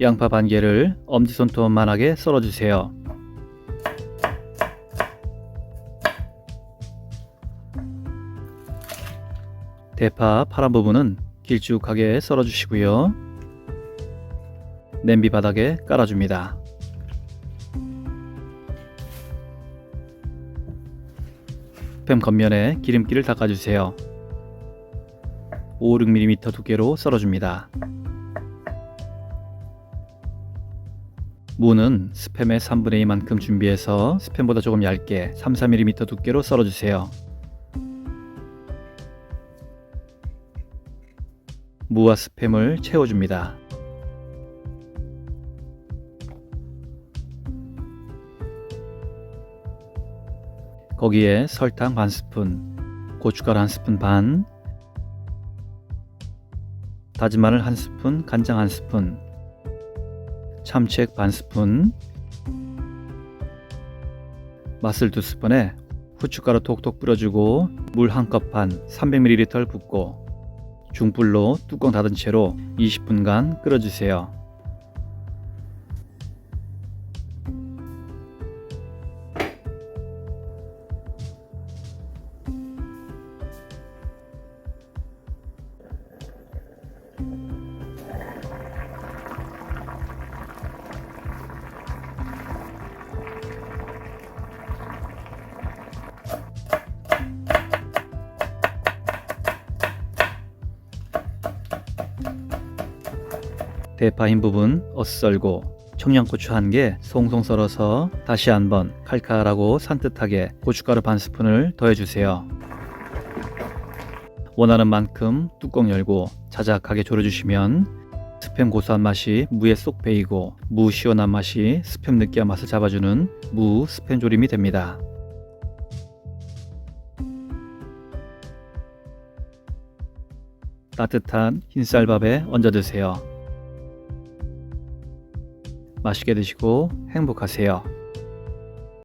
양파 반 개를 엄지손톱만하게 썰어주세요. 대파 파란 부분은 길쭉하게 썰어주시고요. 냄비 바닥에 깔아줍니다. 스팸 겉면에 기름기를 닦아주세요. 5, 6mm 두께로 썰어줍니다. 무는 스팸의 3분의 2만큼 준비해서 스팸보다 조금 얇게 3, 4mm 두께로 썰어주세요. 무와 스팸을 채워줍니다. 거기에 설탕 반 스푼, 고춧가루 한 스푼 반, 다진 마늘 한 스푼, 간장 한 스푼, 참치액 반 스푼, 맛술 두 스푼에 후춧가루 톡톡 뿌려주고 물 한 컵 반 300ml 붓고 중불로 뚜껑 닫은 채로 20분간 끓여주세요. 대파 흰 부분 어썰고 청양고추 한 개 송송 썰어서 다시 한번 칼칼하고 산뜻하게 고춧가루 반 스푼을 더해주세요. 원하는 만큼 뚜껑 열고 자작하게 졸여주시면 스팸 고소한 맛이 무에 쏙 배이고 무 시원한 맛이 스팸 느끼한 맛을 잡아주는 무 스팸 조림이 됩니다. 따뜻한 흰쌀밥에 얹어 드세요. 맛있게 드시고 행복하세요.